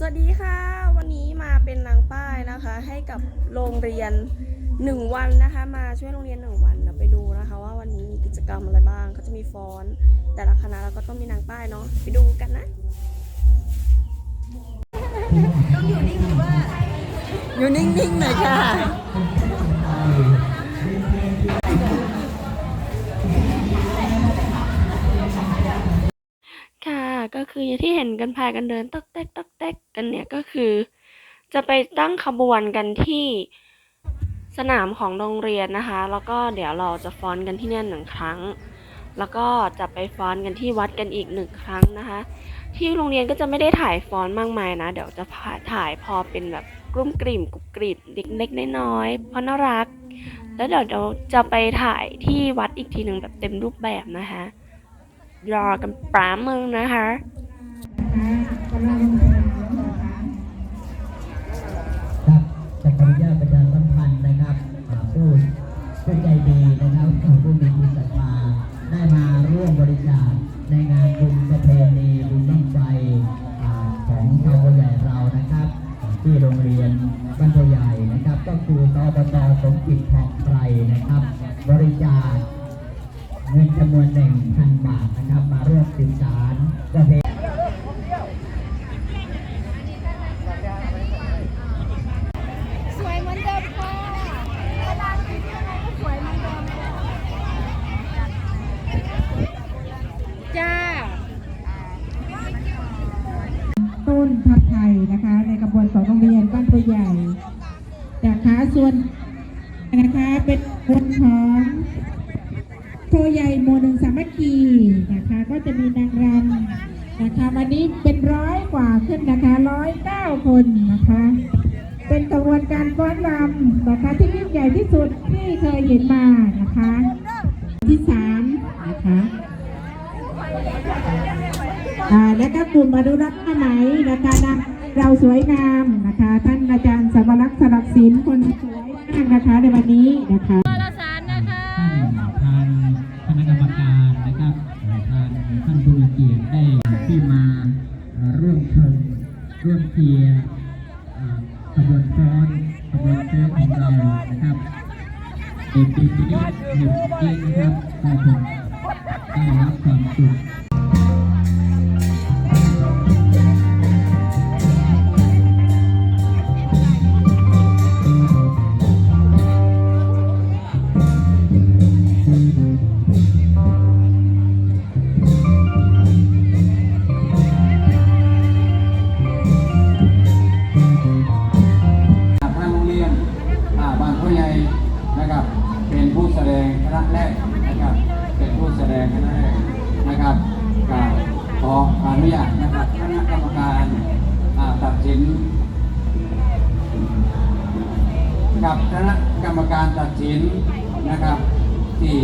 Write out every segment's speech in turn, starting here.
สวัสดีค่ะ วันนี้มาเป็นนางป้ายนะคะ ให้กับโรงเรียนหนึ่งวันนะคะ มาช่วยโรงเรียนหนึ่งวันเดี๋ยวไปดูนะคะ ว่าวันนี้มีกิจกรรมอะไรบ้างเขาจะมีฟ้อน แต่ละคณะเราก็ต้องมีนางป้ายเนาะไปดูกันนะโดนอยู่นิ่งว่าอยู่นิ่งๆหน่อยค่ะ ก็คืออย่างที่เห็นกันพากันเดินตอกแตกตอกแตกกันเนี่ยก็คือ จะไปตั้งขบวนกันที่สนามของโรงเรียนนะคะ แล้วก็เดี๋ยวเราจะฟ้อนกันที่นี่หนึ่งครั้ง แล้วก็จะไปฟ้อนกันที่วัดกันอีกหนึ่งครั้งนะคะ ที่โรงเรียนก็จะไม่ได้ถ่ายฟ้อนมากมายนะ เดี๋ยวจะถ่ายพอเป็นแบบกลุ้มกลิ่มกรุบกริบเล็กๆน้อยๆเพราะน่ารัก แล้วเดี๋ยวเราจะไปถ่ายที่วัดอีกทีหนึ่งแบบเต็มรูปแบบนะคะ รอกันแป๊บมึงนะคะครับจะขออนุญาตประชาสัมพันธ์นะครับอ่าผู้ผู้ใจดีนะครับผู้มีจิตศรัทธาได้มาร่วมบริจาคในงานบุญประเพณีบุญบั้งไฟอ่าของชาวบัวใหญ่เรานะครับ ที่โรงเรียนบ้านบัวใหญ่นะครับ ก็คือตบตสมจิตทองไพรนะครับ บริจาคเงินจำนวนหนึ่งพันบาทนะครับ มาร่วมสืบสารประเพณี สวยเหมือนเดิมค่ะเวลาที่เที่ยวไหนก็สวยเหมือนเดิมจ้า ต้นพับไทยนะคะ ในกระบวนของโรงเรียนบ้านตัวใหญ่นะคะ ส่วนนะคะเป็นคนของโพใหญ่โมหนึ่งสามัคคีนะคะก็จะมีนางรำนะคะวันนี้เป็นร้อยกว่าขึ้นนะคะร้อยเก้าคนนะคะ เป็นกระบวนการฟ้อนรำนะคะที่ยิ่งใหญ่ที่สุดที่เคยเห็นมานะคะ ที่สามนะคะอ่าและก็กลุ่มอนุรักษ์ผ้าไหมนะคะนำ เราสวยงามนะคะ ท่านอาจารย์สวรักษ์สลักศิลป์คนสวยมากนะคะในวันนี้นะคะวารสารนะคะท่านทางคณะกรรมการนะครับทางท่านผู้มีเกียรติได้ที่มาเอ่อร่วมชมร่วมเชียร์เอ่อขบวนฟ้อนขบวนเฟ้ของเรานะครับในปีนี้หนึ่งจริงนะครับได้ผมได้รับความสุข งคณะแรกนะครับ เป็นผู้แสดงคณะแรกนะครับกาบขออนุญาตนะครับคณะกรรมการตัดสินกับคณะกรรมการตัดสินนะครับที่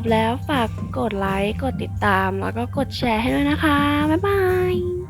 บแล้วฝากกดไลค์ กดติดตาม แล้วก็กดแชร์ให้ด้วยนะคะ บ๊ายบาย